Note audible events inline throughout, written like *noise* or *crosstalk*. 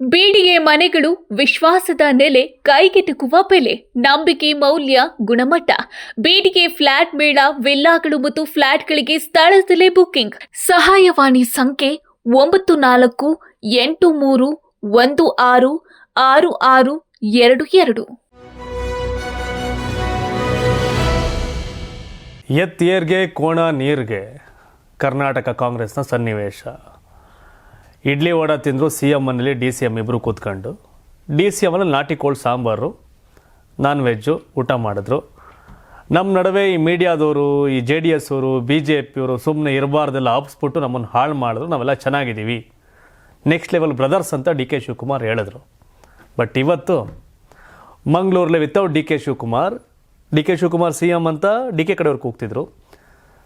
BDA ಮನೆಗಳು ವಿಶ್ವಾಸದ ನೆಲೆ ಕೈಗೆಟುಕುವ ಬೆಲೆ, ನಂಬಿಕೆ, ಮೌಲ್ಯ, ಗುಣಮಟ್ಟ. ಬೇಡಿಗೆ ಫ್ಲಾಟ್ ಮೇಳ, ವಿಲ್ಲಾಗಳು ಮತ್ತು ಫ್ಲಾಟ್ಗಳಿಗೆ ಸ್ಥಳದಲ್ಲೇ ಬುಕ್ಕಿಂಗ್ ಸಹಾಯವಾಣಿ ಸಂಖ್ಯೆ ಒಂಬತ್ತು ನಾಲ್ಕು, ಎಂಟು ಮೂರು, ಒಂದು ಆರು ಆರು ಆರು, ಎರಡು ಎರಡು. ಎತ್ತೇರ್ಗೆ ಕೋಣ ನೀರ್ಗೆ ಕರ್ನಾಟಕ ಕಾಂಗ್ರೆಸ್ನ ಸನ್ನಿವೇಶ. ಇಡ್ಲಿ ವಡ ತಿಂದರು ಸಿ ಎಂ ಮನೇಲಿ ಡಿ ಸಿ ಎಂ ಇಬ್ಬರು ಕೂತ್ಕೊಂಡು. ಡಿ ಸಿ ಎಮ್ಮಲ್ಲಿ ನಾಟಿ ಕೋಳಿ ಸಾಂಬಾರು ನಾನ್ ವೆಜ್ಜು ಊಟ ಮಾಡಿದ್ರು. ನಮ್ಮ ನಡುವೆ ಈ ಮೀಡಿಯಾದವರು, ಈ ಜೆ ಡಿ ಎಸ್ ಅವರು ಬಿ ಜೆ ಪಿಯವರು ಸುಮ್ಮನೆ ಇರಬಾರ್ದೆಲ್ಲ ಆಪ್ಸ್ಬಿಟ್ಟು ನಮ್ಮನ್ನು ಹಾಳು ಮಾಡಿದ್ರು. ನಾವೆಲ್ಲ ಚೆನ್ನಾಗಿದ್ದೀವಿ. ನೆಕ್ಸ್ಟ್ ಲೆವೆಲ್ ಬ್ರದರ್ಸ್ ಅಂತ ಡಿ ಕೆ ಶಿವಕುಮಾರ್ ಹೇಳಿದ್ರು. ಬಟ್ ಇವತ್ತು ಮಂಗಳೂರಲ್ಲಿ without D K Shivakumar, D K Shivakumar C M ಅಂತ ಡಿ ಕೆ ಕಡೆಯವ್ರು ಹೋಗ್ತಿದ್ರು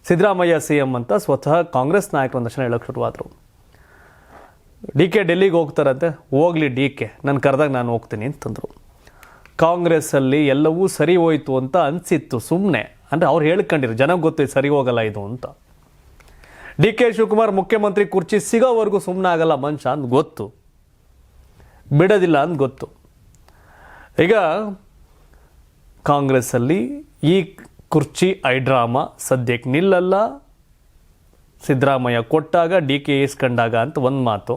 ಸಿದ್ದರಾಮಯ್ಯ ಸಿ ಎಂ ಅಂತ ಸ್ವತಃ ಕಾಂಗ್ರೆಸ್ ನಾಯಕರು ಒಂದಷ್ಟು ಹೇಳೋಕ್ಕೆ ಶುರುವಾದರು ಡಿ ಕೆ ಡೆಲ್ಲಿಗೆ ಹೋಗ್ತಾರಂತೆ. ಹೋಗ್ಲಿ ಡಿ ಕೆ, ನಾನು ಕರೆದಾಗ ನಾನು ಹೋಗ್ತೀನಿ ಅಂತಂದರು. ಕಾಂಗ್ರೆಸ್ಸಲ್ಲಿ ಎಲ್ಲವೂ ಸರಿ ಹೋಯಿತು ಅಂತ ಅನಿಸಿತ್ತು ಸುಮ್ಮನೆ ಅಂದರೆ ಅವ್ರು ಹೇಳ್ಕೊಂಡಿರು ಜನಕ್ಕೆ ಗೊತ್ತಿದೆ ಸರಿ ಹೋಗಲ್ಲ ಇದು ಅಂತ. ಡಿ ಕೆ ಶಿವಕುಮಾರ್ ಮುಖ್ಯಮಂತ್ರಿ ಕುರ್ಚಿ ಸಿಗೋವರೆಗೂ ಸುಮ್ಮನೆ ಆಗಲ್ಲ ಮನುಷ್ಯ ಅಂತ ಗೊತ್ತು. ಬಿಡೋದಿಲ್ಲ ಅಂತ ಗೊತ್ತು. ಈಗ ಕಾಂಗ್ರೆಸ್ಸಲ್ಲಿ ಈ ಕುರ್ಚಿ ಐಡ್ರಾಮಾ ಸದ್ಯಕ್ಕೆ ನಿಲ್ಲಲ್ಲ. ಸಿದ್ದರಾಮಯ್ಯ ಕೊಟ್ಟಾಗ ಡಿ ಕೆ ಇಸ್ಕೊಂಡಾಗ ಅಂತ ಒಂದು ಮಾತು.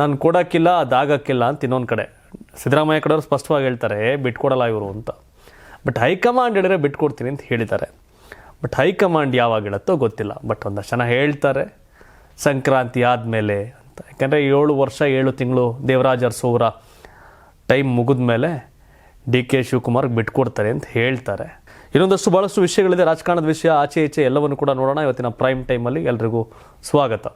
ನಾನು ಕೊಡೋಕ್ಕಿಲ್ಲ, ಅದಾಗಕ್ಕಿಲ್ಲ ಅಂತ ಇನ್ನೊಂದು ಕಡೆ. ಸಿದ್ದರಾಮಯ್ಯ ಕಡೆಯವರು ಸ್ಪಷ್ಟವಾಗಿ ಹೇಳ್ತಾರೆ ಬಿಟ್ಕೊಡಲ್ಲ ಇವರು ಅಂತ. ಬಟ್ ಹೈಕಮಾಂಡ್ ಹೇಳಿದ್ರೆ ಬಿಟ್ಕೊಡ್ತೀನಿ ಅಂತ ಹೇಳಿದ್ದಾರೆ. ಬಟ್ ಹೈಕಮಾಂಡ್ ಯಾವಾಗ ಹೇಳುತ್ತೋ ಗೊತ್ತಿಲ್ಲ. ಬಟ್ ಒಂದಷ್ಟು ಜನ ಹೇಳ್ತಾರೆ, ಸಂಕ್ರಾಂತಿ ಆದಮೇಲೆ ಅಂತ. ಯಾಕಂದರೆ ಏಳು ವರ್ಷ, ಏಳು ತಿಂಗಳು ದೇವರಾಜ್ ಅರಸೋರ ಟೈಮ್ ಮುಗಿದ ಮೇಲೆ ಡಿ ಕೆ ಶಿವಕುಮಾರ್ಗೆ ಬಿಟ್ಕೊಡ್ತಾರೆ ಅಂತ ಹೇಳ್ತಾರೆ. ಇನ್ನೊಂದಷ್ಟು ಭಾಳಷ್ಟು ವಿಷಯಗಳಿದೆ. ರಾಜಕಾರಣದ ವಿಷಯ, ಆಚೆ ಈಚೆ ಎಲ್ಲವನ್ನು ಕೂಡ ನೋಡೋಣ. ಇವತ್ತಿನ ಪ್ರೈಮ್ ಟೈಮಲ್ಲಿ ಎಲ್ರಿಗೂ ಸ್ವಾಗತ.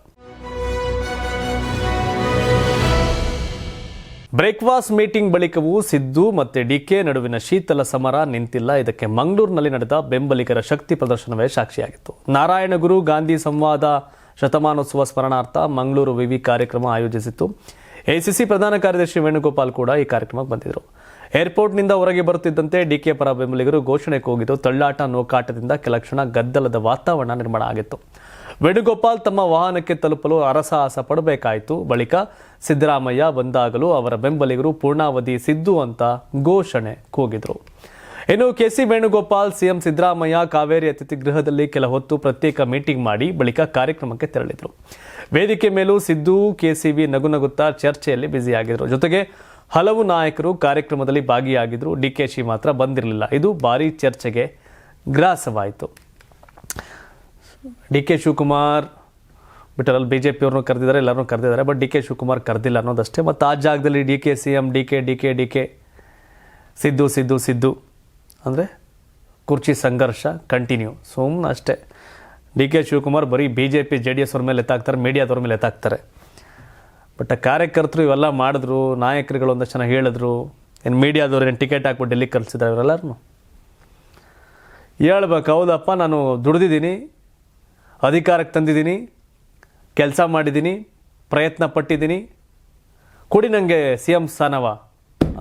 ಬ್ರೇಕ್ಫಾಸ್ಟ್ ಮೀಟಿಂಗ್ ಬಳಿಕವೂ ಸಿದ್ದು ಮತ್ತೆ ಡಿಕೆ ನಡುವಿನ ಶೀತಲ ಸಮರ ನಿಂತಿಲ್ಲ. ಇದಕ್ಕೆ ಮಂಗಳೂರಿನಲ್ಲಿ ನಡೆದ ಬೆಂಬಲಿಗರ ಶಕ್ತಿ ಪ್ರದರ್ಶನವೇ ಸಾಕ್ಷಿಯಾಗಿತ್ತು. ನಾರಾಯಣಗುರು ಗಾಂಧಿ ಸಂವಾದ ಶತಮಾನೋತ್ಸವ ಸ್ಮರಣಾರ್ಥ ಮಂಗಳೂರು ವಿವಿ ಕಾರ್ಯಕ್ರಮ ಆಯೋಜಿಸಿತ್ತು. ಎಸಿಸಿ ಪ್ರಧಾನ ಕಾರ್ಯದರ್ಶಿ ವೇಣುಗೋಪಾಲ್ ಕೂಡ ಈ ಕಾರ್ಯಕ್ರಮಕ್ಕೆ ಬಂದಿದ್ದರು. ಏರ್ಪೋರ್ಟ್ನಿಂದ ಹೊರಗೆ ಬರುತ್ತಿದ್ದಂತೆ ಡಿಕೆ ಪರ ಬೆಂಬಲಿಗರು ಘೋಷಣೆ ಕೂಗಿದ್ದು ತಳ್ಳಾಟ ನೋಕಾಟದಿಂದ ಕೆಲ ಕ್ಷಣ ಗದ್ದಲದ ವಾತಾವರಣ ನಿರ್ಮಾಣ ಆಗಿತ್ತು. ವೇಣುಗೋಪಾಲ್ ತಮ್ಮ ವಾಹನಕ್ಕೆ ತಲುಪಲು ಅರಸಾಹಸ ಪಡಬೇಕಾಯಿತು. ಬಳಿಕ ಸಿದ್ದರಾಮಯ್ಯ ಬಂದಾಗಲೂ ಅವರ ಬೆಂಬಲಿಗರು ಪೂರ್ಣಾವಧಿ ಸಿದ್ದು ಅಂತ ಘೋಷಣೆ ಕೂಗಿದ್ರು. ಇನ್ನು K C Venugopal, C M Siddaramaiah Kaveri ಅತಿಥಿ ಗೃಹದಲ್ಲಿ ಕೆಲ ಹೊತ್ತು ಪ್ರತ್ಯೇಕ ಮೀಟಿಂಗ್ ಮಾಡಿ ಬಳಿಕ ಕಾರ್ಯಕ್ರಮಕ್ಕೆ ತೆರಳಿದರು. ವೇದಿಕೆ ಮೇಲೂ ಸಿದ್ದು ಕೆಸಿವಿ ನಗು ನಗುತ್ತಾ ಚರ್ಚೆಯಲ್ಲಿ ಬ್ಯುಸಿಯಾಗಿದ್ದರು ಜೊತೆಗೆ ಹಲವು ನಾಯಕರು ಕಾರ್ಯಕ್ರಮದಲ್ಲಿ ಭಾಗಿಯಾಗಿದ್ದರು ಡಿ ಕೆ ಶಿ ಮಾತ್ರ ಬಂದಿರಲಿಲ್ಲ. ಇದು ಭಾರಿ ಚರ್ಚೆಗೆ ಗ್ರಾಸವಾಯಿತು. ಡಿ ಕೆ ಶಿವಕುಮಾರ್ ಬಿಟ್ಟರಲ್ಲಿ ಬಿ ಜೆ ಪಿಯವ್ರನ್ನೂ ಕರೆದಿದ್ದಾರೆ, ಎಲ್ಲರನ್ನೂ ಕರೆದಿದ್ದಾರೆ, ಬಟ್ ಡಿ ಕೆ ಶಿವಕುಮಾರ್ ಕರೆದಿಲ್ಲ ಅನ್ನೋದಷ್ಟೇ. ಮತ್ತು ಆ ಜಾಗದಲ್ಲಿ D K C M D K D K D K, Siddu Siddu Siddu ಅಂದರೆ ಕುರ್ಚಿ ಸಂಘರ್ಷ ಕಂಟಿನ್ಯೂ. ಸುಮ್ಮನೆ ಅಷ್ಟೇ. ಡಿ ಕೆ ಶಿವಕುಮಾರ್ ಬರೀ B J P J D S ಅವ್ರ ಮೇಲೆ ಎತ್ತಾಕ್ತಾರೆ, ಮೀಡಿಯಾದವ್ರ ಮೇಲೆ ಎತ್ತಾಕ್ತಾರೆ. ಬಟ್ ಕಾರ್ಯಕರ್ತರು ಇವೆಲ್ಲ ಮಾಡಿದ್ರು ನಾಯಕರುಗಳು ಒಂದಷ್ಟು ಜನ ಹೇಳಿದ್ರು ಏನು ಮೀಡಿಯಾದವ್ರು ಏನು ಟಿಕೆಟ್ ಹಾಕ್ಬಿಟ್ಟು ಡೆಲ್ಲಿಗೆ ಕಳಿಸಿದ್ದಾರೆ ಇವರೆಲ್ಲರೂ ಹೇಳ್ಬೇಕು, ಹೌದಪ್ಪ, ನಾನು ದುಡ್ದಿದ್ದೀನಿ, ಅಧಿಕಾರಕ್ಕೆ ತಂದಿದ್ದೀನಿ, ಕೆಲಸ ಮಾಡಿದ್ದೀನಿ, ಪ್ರಯತ್ನ ಪಟ್ಟಿದ್ದೀನಿ, ಕೊಡಿ ನನಗೆ ಸಿ ಎಂ ಸ್ಥಾನವ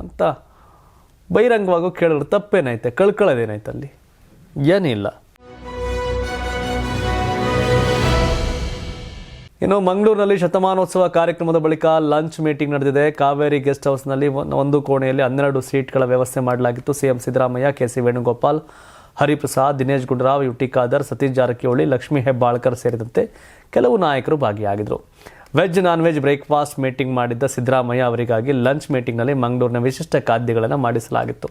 ಅಂತ ಬಹಿರಂಗವಾಗೂ ಕೇಳಿದ್ರು ತಪ್ಪೇನಾಯ್ತೆ ಕಳ್ಕೊಳ್ಳೋದೇನಾಯ್ತು ಅಲ್ಲಿ ಏನಿಲ್ಲ. ಇನ್ನು ಮಂಗಳೂರಿನಲ್ಲಿ ಶತಮಾನೋತ್ಸವ ಕಾರ್ಯಕ್ರಮದ ಬಳಿಕ ಲಂಚ್ ಮೀಟಿಂಗ್ ನಡೆದಿದೆ. ಕಾವೇರಿ ಗೆಸ್ಟ್ ಹೌಸ್ನಲ್ಲಿ ಒಂದ್- ಕೋಣೆಯಲ್ಲಿ ಹನ್ನೆರಡು ಸೀಟ್ಗಳ ವ್ಯವಸ್ಥೆ ಮಾಡಲಾಗಿತ್ತು. C M Siddaramaiah, K C Venugopal, Hariprasad, Dinesh Gundu Rao U T Khader, Satish Jarkiholi, Lakshmi Hebbalkar ಸೇರಿದಂತೆ ಕೆಲವು ನಾಯಕರು ಭಾಗಿಯಾಗಿದ್ದರು. Veg non veg breakfast meeting ಮಾಡಿದ್ದ ಸಿದ್ದರಾಮಯ್ಯ ಅವರಿಗಾಗಿ ಲಂಚ್ ಮೀಟಿಂಗ್ನಲ್ಲಿ ಮಂಗಳೂರಿನ ವಿಶಿಷ್ಟ ಖಾದ್ಯಗಳನ್ನು ಮಾಡಿಸಲಾಗಿತ್ತು.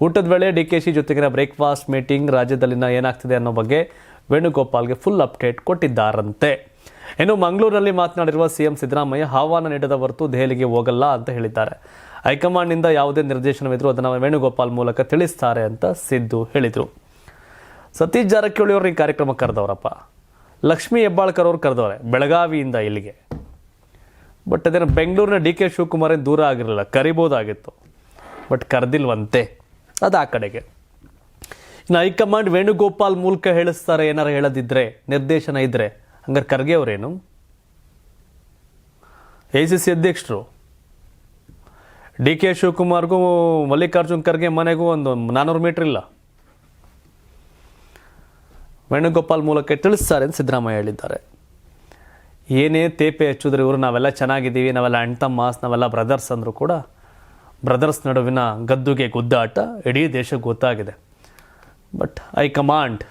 ಊಟದ ವೇಳೆ ಡಿ ಕೆ ಸಿ ಜೊತೆಗಿನ ಬ್ರೇಕ್ಫಾಸ್ಟ್ ಮೀಟಿಂಗ್ ರಾಜ್ಯದಲ್ಲಿನ ಏನಾಗ್ತಿದೆ ಅನ್ನೋ ಬಗ್ಗೆ ವೇಣುಗೋಪಾಲ್ಗೆ ಫುಲ್ ಅಪ್ಡೇಟ್ ಕೊಟ್ಟಿದ್ದಾರಂತೆ. ಇನ್ನು ಮಂಗಳೂರಿನಲ್ಲಿ ಮಾತನಾಡಿರುವ ಸಿಎಂ ಸಿದ್ದರಾಮಯ್ಯ, ಆಹ್ವಾನ ನೀಡದ ಹೊರತು ದೆಹಲಿಗೆ ಹೋಗಲ್ಲ ಅಂತ ಹೇಳಿದ್ದಾರೆ. ಹೈಕಮಾಂಡ್ನಿಂದ ಯಾವುದೇ ನಿರ್ದೇಶನವಿದ್ರು ಅದನ್ನು ವೇಣುಗೋಪಾಲ್ ಮೂಲಕ ತಿಳಿಸ್ತಾರೆ ಅಂತ ಸಿದ್ದು ಹೇಳಿದರು. ಸತೀಶ್ ಜಾರಕಿಹೊಳಿ ಅವರು ಈ ಕಾರ್ಯಕ್ರಮ ಕರೆದವರಪ್ಪ. ಲಕ್ಷ್ಮೀ ಹೆಬ್ಬಾಳ್ಕರ್ ಅವರು ಕರೆದವ್ರೆ, ಬೆಳಗಾವಿಯಿಂದ ಇಲ್ಲಿಗೆ. ಬಟ್ ಅದೇನು ಬೆಂಗಳೂರಿನ ಡಿ ಕೆ ಶಿವಕುಮಾರ್ ದೂರ ಆಗಿರಲಿಲ್ಲ, ಕರಿಬೋದಾಗಿತ್ತು. ಬಟ್ ಕರೆದಿಲ್ವಂತೆ. ಅದು ಆ ಕಡೆಗೆ. ಇನ್ನು ಹೈಕಮಾಂಡ್ ವೇಣುಗೋಪಾಲ್ ಮೂಲಕ ಹೇಳಿಸ್ತಾರೆ ಏನಾರು ಹೇಳದಿದ್ರೆ, ನಿರ್ದೇಶನ ಇದ್ರೆ. ಹಂಗಾರೆ ಖರ್ಗೆ ಅವರೇನು? ಎ ಸಿ ಸಿ ಅಧ್ಯಕ್ಷರು. ಡಿ ಕೆ ಶಿವಕುಮಾರ್ಗೂ ಮಲ್ಲಿಕಾರ್ಜುನ್ ಖರ್ಗೆ ಮನೆಗೂ ಒಂದು ನಾನ್ನೂರು ಮೀಟ್ರ್ ಇಲ್ಲ. ವೇಣುಗೋಪಾಲ್ ಮೂಲಕ ತಿಳಿಸ್ತಾರೆ ಅಂತ ಸಿದ್ದರಾಮಯ್ಯ ಹೇಳಿದ್ದಾರೆ. ಏನೇ ತೇಪೆ ಹಚ್ಚಿದ್ರೆ ಇವರು ನಾವೆಲ್ಲ ಚೆನ್ನಾಗಿದ್ದೀವಿ, ನಾವೆಲ್ಲ ಅಣ್ಣ ತಮ್ಮಾಸ್ ನಾವೆಲ್ಲ ಬ್ರದರ್ಸ್ ಅಂದರೂ ಕೂಡ ಬ್ರದರ್ಸ್ ನಡುವಿನ ಗದ್ದುಗೆ ಗುದ್ದಾಟ ಇಡೀ ದೇಶಕ್ಕೆ ಗೊತ್ತಾಗಿದೆ. ಬಟ್ ಐ ಕಮಾಂಡ್